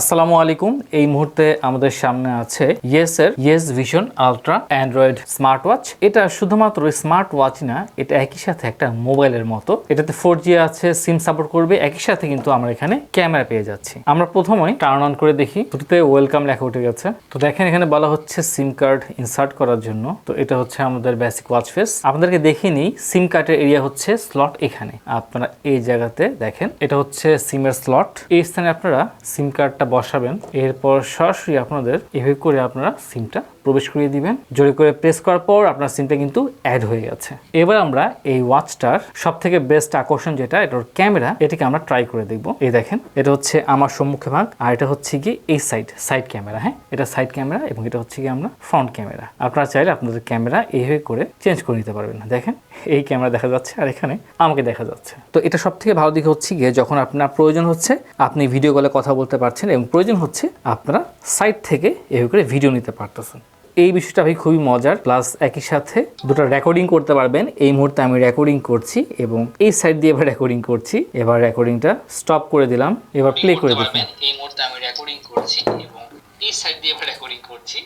আসসালামু আলাইকুম। এই মুহূর্তে আমাদের সামনে আছে ইয়েস এর yes vision ultra android smart watch এটা শুধুমাত্র স্মার্ট ওয়াচ না, এটা একই সাথে একটা মোবাইলের মতো। এটাতে ফোর জি আছে সিম সাপোর্ট করবে, একই সাথে কিন্তু আমরা এখানে ক্যামেরা পেয়ে যাচ্ছি। আমরা প্রথমেই টার্ন অন করে দেখি। শুরুতে ওয়েলকাম লেখা উঠে গেছে। তো দেখেন, এখানে বলা হচ্ছে সিম কার্ড ইনসার্ট করার জন্য। তো এটা হচ্ছে আমাদের বেসিক ওয়াচ ফেস আপনাদেরকে দেখে নিই সিম কার্ডের এরিয়া হচ্ছে স্লট এখানে। আপনারা এই জায়গাতে দেখেন, এটা হচ্ছে সিমের স্লট এই স্থানে আপনারা সিম কার্ডটা বসাবেন। এরপর সরাসরি আপনাদের এভাবে করে আপনারা সিমটা প্রবেশ করিয়ে দিবেন। জোরে করে প্রেস করার পর আপনার সিমটা কিন্তু অ্যাড হয়ে গেছে। এবার আমরা এই ওয়াচটার সব থেকে বেস্ট আকর্ষণ যেটা এটার ক্যামেরা এটাকে আমরা ট্রাই করে দেখব। এই দেখেন, এটা হচ্ছে আমার সম্মুখে ভাগ, আর এটা হচ্ছে কি এই সাইড সাইড ক্যামেরা হ্যাঁ? এটা সাইড ক্যামেরা এবং এটা হচ্ছে কি আমরা ফ্রন্ট ক্যামেরা আপনারা চাইলে আপনাদের ক্যামেরা এইভাবে করে চেঞ্জ করে নিতে পারবেন দেখেন, এই ক্যামেরা দেখা যাচ্ছে আর এখানে আমাকে দেখা যাচ্ছে। তো এটা সব থেকে ভালো দিক হচ্ছে গিয়ে যখন আপনার প্রয়োজন হচ্ছে, আপনি ভিডিও কলে কথা বলতে পারছেন এবং প্রয়োজন হচ্ছে আপনারা সাইট থেকে এভাবে করে ভিডিও নিতে পারতেছেন। এই বিষয়টা ভাই খুবই মজার। প্লাস একই সাথে দুটো রেকর্ডিং করতে পারবেন। এই মুহূর্তে আমি রেকর্ডিং করছি এবং এই সাইড দিয়ে এবার রেকর্ডিং করছি। এবার রেকর্ডিংটা স্টপ করে দিলাম। এবার প্লে করে দিলাম। এই মুহূর্তে আমি রেকর্ডিং করছি এবং এই সাইড দিয়ে এবার রেকর্ডিং করছি।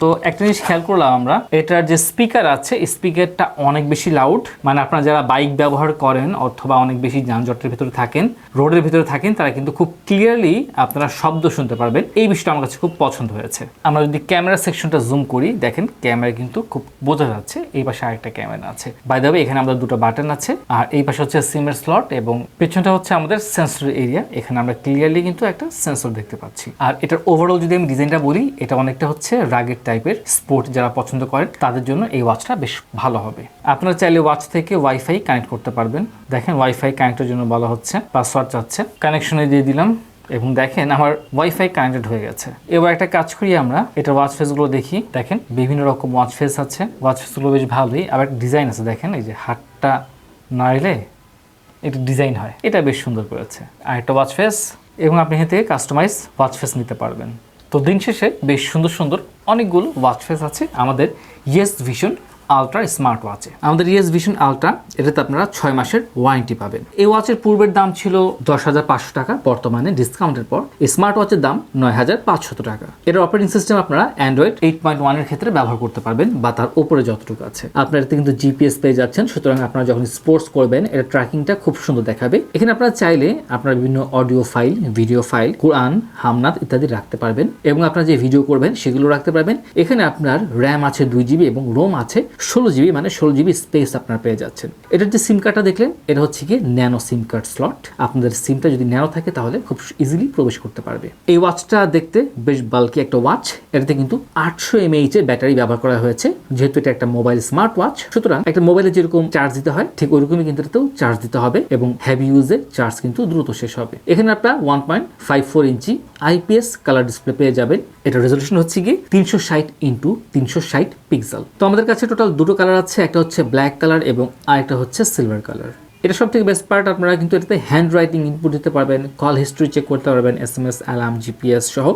তো একটা জিনিস খেয়াল করলাম আমরা, এটার যে স্পিকার আছে স্পিকারটা অনেক বেশি লাউড মানে আপনারা যারা বাইক ব্যবহার করেন অথবা অনেক বেশি যানজটের ভিতরে থাকেন, রোডের ভিতরে থাকেন, তারা কিন্তু খুব ক্লিয়ারলি আপনারা শব্দ শুনতে পারবেন। এই বিষয়টা আমার কাছে খুব পছন্দ হয়েছে। আমরা যদি ক্যামেরা সেকশনটা জুম করি, দেখেন ক্যামেরা কিন্তু খুব বোঝা যাচ্ছে, এই পাশে আরেকটা ক্যামেরা আছে। বাই দ্য এখানে আমাদের দুটো বাটন আছে, আর এই পাশে হচ্ছে সিমের স্লট এবং পেছনটা হচ্ছে আমাদের সেন্সর এরিয়া এখানে আমরা ক্লিয়ারলি কিন্তু একটা সেন্সর দেখতে পাচ্ছি। আর এটার ওভারঅল যদি আমি ডিজাইনটা বলি, এটা অনেকটা হচ্ছে রাগের টাইপের স্পোর্ট যারা পছন্দ করেন, তাদের জন্য এই ওয়াচটা বেশ ভালো হবে। আপনারা চাইলে ওয়াচ থেকে ওয়াইফাই কানেক্ট করতে পারবেন। দেখেন ওয়াইফাই কানেক্টের জন্য বলা হচ্ছে পাসওয়ার্ড চাচ্ছে কানেকশনে দিয়ে দিলাম, এবং দেখেন আমার ওয়াইফাই কানেক্টেড হয়ে গেছে। এবার একটা কাজ করি আমরা, এটা ওয়াচ ফেসগুলো দেখি। দেখেন, বিভিন্ন রকম ওয়াচ ফেস আছে। ওয়াচ ফেসগুলো বেশ ভালোই। আবার ডিজাইন আছে, দেখেন, এই যে হাতটা নাড়লে এটা ডিজাইন হয়। এটা বেশ সুন্দর করেছে। আর একটা ওয়াচ ফেস এবং আপনি এখান থেকে কাস্টমাইজ ওয়াচ ফেস নিতে পারবেন। তো দিন শেষে বেশ সুন্দর সুন্দর অনেকগুলো ওয়াচ ফেস আছে আমাদের ইয়েস ভিশন আলট্রা স্মার্ট ওয়াচে আমাদের ইয়েস ভিশন আলট্রা এটাতে আপনারা ছয় মাসের ওয়ারেন্টি পাবেন। এই ওয়াচের পূর্বের দাম ছিল দশ হাজার পাঁচশো টাকা, বর্তমানে ডিসকাউন্টের পর স্মার্ট ওয়াচের দাম নয় হাজার পাঁচশত টাকা। এর অপারেটিং সিস্টেম আপনারা অ্যান্ড্রয়েড এইট পয়েন্ট ওয়ানের ক্ষেত্রে ব্যবহার করতে পারবেন, বা তার উপরে যতটুকু আছে। আপনার এতে কিন্তু জিপিএস পেয়ে যাচ্ছেন, সুতরাং আপনারা যখন স্পোর্টস করবেন এটা ট্র্যাকিংটা খুব সুন্দর দেখাবে। এখানে আপনারা চাইলে আপনারা বিভিন্ন অডিও ফাইল ভিডিও ফাইল কোরআন হামনাত ইত্যাদি রাখতে পারবেন, এবং আপনারা যে ভিডিও করবেন, সেগুলো রাখতে পারবেন। এখানে আপনার র্যাম আছে দুই জিবি এবং রোম আছে। ষোলো জিবি মানে ষোলো জিবি স্পেস আপনারা পেয়ে যাচ্ছেন। এটার যে সিম কার্ডটা দেখলেন, এটা হচ্ছে কি ন্যানো সিম কার্ড স্লট আপনাদের সিমটা যদি ন্যানো থাকে, তাহলে খুব ইজিলি প্রবেশ করতে পারবে। এই ওয়াচটা দেখতে বেশ বাল্কি একটা ওয়াচ এটাতে কিন্তু আটশো এমএইচ এর ব্যাটারি ব্যবহার করা হয়েছে। যেহেতু এটা একটা মোবাইল স্মার্ট ওয়াচ সুতরাং একটা মোবাইলে যেরকম চার্জ দিতে হয়, ঠিক ওইরকমই কিন্তু এটাতেও চার্জ দিতে হবে এবং হেভি ইউজে চার্জ কিন্তু দ্রুত শেষ হবে। এখানে আপনারা one point five four inch IPS colour display পেয়ে যাবেন। এটা রেজলিউশন হচ্ছে কি তিনশো ষাট ইন্টু তিনশো ষাট পিক্সেল। তো আমাদের কাছে টোটাল দুটো কালার আছে, একটা হচ্ছে ব্ল্যাক কালার এবং আরেকটা হচ্ছে সিলভার কালার এটা সব থেকে বেস্ট পার্ট আপনারা কিন্তু এটাতে হ্যান্ড রাইটিং ইনপুট দিতে পারবেন কল হিস্ট্রি চেক করতে পারবেন S M S alarm GPS সহ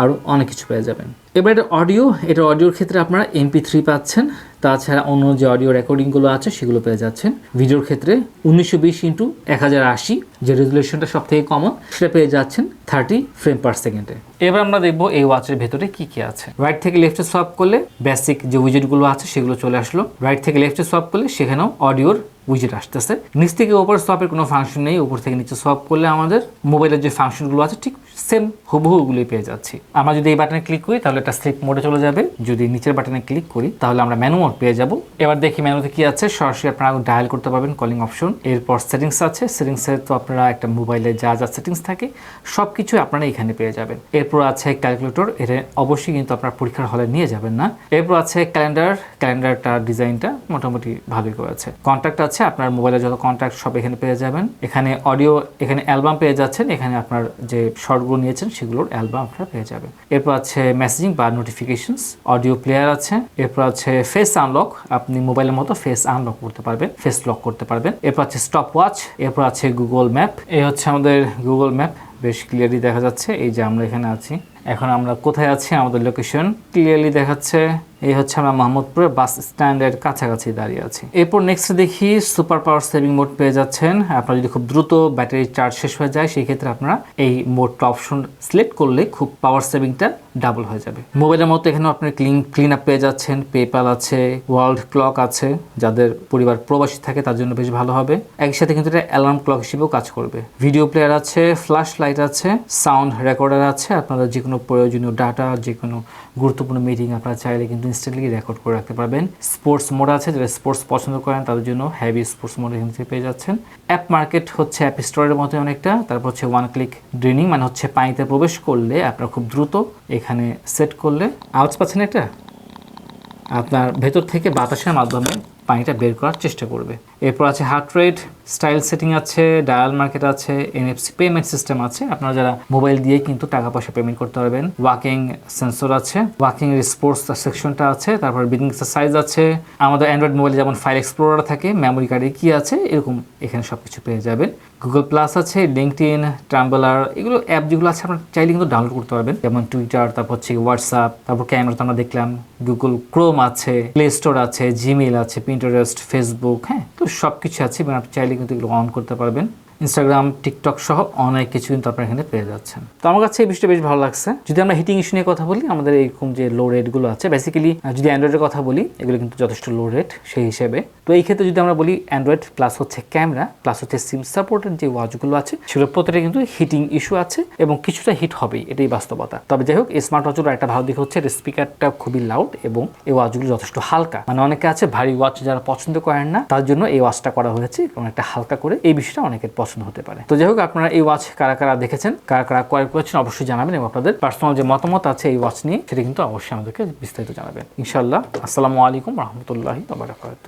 আরও অনেক কিছু পেয়ে যাবেন। এবার এটা অডিও এটা অডিওর ক্ষেত্রে আপনারা এমপি থ্রি পাচ্ছেন। তাছাড়া অন্য যে অডিও রেকর্ডিংগুলো আছে, সেগুলো পেয়ে যাচ্ছেন। ভিডিওর ক্ষেত্রে উনিশশো বিশ ইন্টু এক হাজার আশি, যে রেজুলেশনটা সব থেকে কমন সেটা পেয়ে যাচ্ছেন থার্টি ফ্রেম পার সেকেন্ডে এবার আমরা দেখব এই ওয়াচের ভেতরে কি কি আছে। রাইট থেকে লেফটে সোয়াপ করলে বেসিক যে উইজেটগুলো আছে, সেগুলো চলে আসলো। রাইট থেকে লেফটে সোয়াপ করলে সেখানেও অডিওর উইজেট আসতেছে। নিচ থেকে ওপর সোয়াপের কোনো ফাংশন নেই, উপর থেকে নিচে সোয়াপ করলে আমাদের মোবাইলের যে ফাংশনগুলো আছে, ঠিক সেম হুবহু ওগুলোই পেয়ে যাচ্ছি। আমরা যদি এই বাটনে ক্লিক করি, তাহলে এটা স্লিপ মোডে চলে যাবে। যদি নিচের বাটনে ক্লিক করি, তাহলে আমরা মেনু মোড পেয়ে যাব। এবার দেখি মেনুতে কি আছে। সরাসরি আপনারা ডায়াল করতে পারবেন কলিং অপশন এরপর সেটিংস আছে। সেটিংসে তো আপনারা একটা মোবাইলে যা যা সেটিংস থাকে সব কিছু আপনারা এখানে পেয়ে যাবেন। এরপর আছে ক্যালকুলেটর এটা অবশ্যই কিন্তু আপনার পরীক্ষার হলে নিয়ে যাবেন না। এরপর আছে ক্যালেন্ডার ক্যালেন্ডারটা ডিজাইনটা মোটামুটি ভালোই করেছে। কন্ট্যাক্ট আছে। আপনার মোবাইলে যত কন্ট্যাক্ট সব এখানে পেয়ে যাবেন। এখানে অডিও এখানে অ্যালবাম পেয়ে যাচ্ছেন। এখানে আপনার যে শর্টগুলো নিয়েছেন, সেগুলোর অ্যালবাম আপনারা পেয়ে যাবেন। এরপর আছে মেসেজিং বা নোটিফিকেশনস অডিও প্লেয়ার আছে। এরপর আছে ফেস আনলক আপনি মোবাইলের মতো ফেস আনলক করতে পারবেন ফেস লক করতে পারবেন। এরপর আছে স্টপ ওয়াচ এরপর আছে গুগল ম্যাপ এই হচ্ছে আমাদের গুগল ম্যাপ বেশ ক্লিয়ারলি দেখা যাচ্ছে। এই যে আমরা এখানে আছি। এখন আমরা কোথায় আছি? আমাদের লোকেশন ক্লিয়ারলি দেখাচ্ছে। এই হচ্ছে আমরা মোহাম্মদপুরের বাস স্ট্যান্ডের কাছাকাছি দাঁড়িয়ে আছি। এরপর নেক্সট দেখি সুপার পাওয়ার সেভিং মোড পেয়ে যাচ্ছেন। আপনার যদি খুব দ্রুত ব্যাটারি চার্জ শেষ হয়ে যায়, সেই ক্ষেত্রে আপনারা এই মোডটা অপশন সিলেক্ট করলে খুব পাওয়ার সেভিংটা ডাবল হয়ে যাবে। মোবাইলের মতো এখানেও আপনি ক্লিন ক্লিন আপ পেয়ে যাচ্ছেন। পেপাল আছে ওয়ার্ল্ড ক্লক আছে। যাদের পরিবার প্রবাসী থাকে, তার জন্য বেশ ভালো হবে। একই সাথে কিন্তু এটা অ্যালার্ম ক্লক হিসেবেও কাজ করবে। ভিডিও প্লেয়ার আছে ফ্ল্যাশ লাইট আছে সাউন্ড রেকর্ডার আছে। আপনারা যে কোনো প্রয়োজনীয় ডাটা যে কোনো গুরুত্বপূর্ণ মিটিং আপনারা চাইলে কিন্তু ইনস্ট্যান্টলি রেকর্ড করে রাখতে পারবেন। স্পোর্টস মোড আছে, যারা স্পোর্টস পছন্দ করেন, তাদের জন্য হেভি স্পোর্টস মোড এখান থেকে পেয়ে যাচ্ছেন। অ্যাপ মার্কেট হচ্ছে অ্যাপ স্টোরের মতো অনেকটা। তারপর হচ্ছে ওয়ান ক্লিক ড্রেনিং মানে হচ্ছে পানিতে প্রবেশ করলে আপনার খুব দ্রুত এখানে সেট করলে। আওয়াজ পাচ্ছেন এটা আপনার ভেতর থেকে বাতাসের মাধ্যমে পানিটা বের করার চেষ্টা করবে। এরপর আছে হার্ট রেট, স্টাইল সেটিং আছে, ডায়াল মার্কেট আছে এনএফসি পেমেন্ট সিস্টেম আছে। আপনারা যারা মোবাইল দিয়ে কিন্তু টাকা পয়সা পেমেন্ট করতে পারবেন। ওয়াকিং সেন্সর আছে, ওয়াকিং স্পোর্টস সেকশনটা আছে, তারপর বিডিং সাইজ আছে। আমাদের অ্যান্ড্রয়েড মোবাইলে যেমন ফাইল এক্সপ্লোরার থাকে মেমোরি কার্ডে কি আছে, এরকম এখানে সব কিছু পেয়ে যাবেন। গুগল প্লাস আছে লিঙ্কড ট্রাম্বলার এগুলো অ্যাপ যেগুলো আছে আপনার চাইলে কিন্তু ডাউনলোড করতে পারবেন। যেমন টুইটার তারপর হচ্ছে হোয়াটসঅ্যাপ তারপর ক্যামেরা তো আমরা দেখলাম। গুগল ক্রোম আছে প্লে স্টোর আছে জিমেল আছে পিন্টারেস্ট ফেসবুক হ্যাঁ? তো সব কিছু আছে এবং আপনি চাইলে কিন্তু এগুলো অন করতে পারবেন। ইনস্টাগ্রাম টিকটক সহ অনেক কিছু কিন্তু আপনার এখানে পেয়ে যাচ্ছেন। তো আমার কাছে এই বিষয়টা বেশ ভালো লাগছে। যদি আমরা হিটিং ইস্যু নিয়ে কথা বলি, আমাদের এইরকম যে লো রেটগুলো আছে বেসিক্যালি যদি অ্যান্ড্রয়েডের কথা বলি, এগুলো কিন্তু যথেষ্ট লো রেট সেই হিসেবে। তো এই ক্ষেত্রে যদি আমরা বলি অ্যান্ড্রয়েড প্লাস হচ্ছে ক্যামেরা প্লাস হচ্ছে সিম সাপোর্টের যে ওয়াচগুলো আছে, সেগুলো প্রত্যেকটা কিন্তু হিটিং ইস্যু আছে এবং কিছুটা হিট হবেই, এটাই বাস্তবতা। তবে যাই হোক স্মার্ট ওয়াচগুলো একটা ভালো দিক হচ্ছে এর স্পিকারটা খুবই লাউড এবং এই ওয়াচগুলো যথেষ্ট হালকা। মানে অনেকে আছে, ভারী ওয়াচ যারা পছন্দ করেন না, তার জন্য এই ওয়াচটা করা হয়েছে এবং একটা হালকা করে। এই বিষয়টা অনেকের পছন্দ হতে পারে। তো যাই হোক, আপনারা এই ওয়াচ কারা কারা দেখেছেন, কারা কারা কয়েক করেছেন অবশ্যই জানাবেন এবং আপনাদের পার্সোনাল যে মতামত আছে এই ওয়াচ নিয়ে, সেটা কিন্তু অবশ্যই আমাদেরকে বিস্তারিত জানাবেন। ইনশাল্লাহ আসসালামু আলাইকুম রহমতুল্লাহি বারাকাতুহ।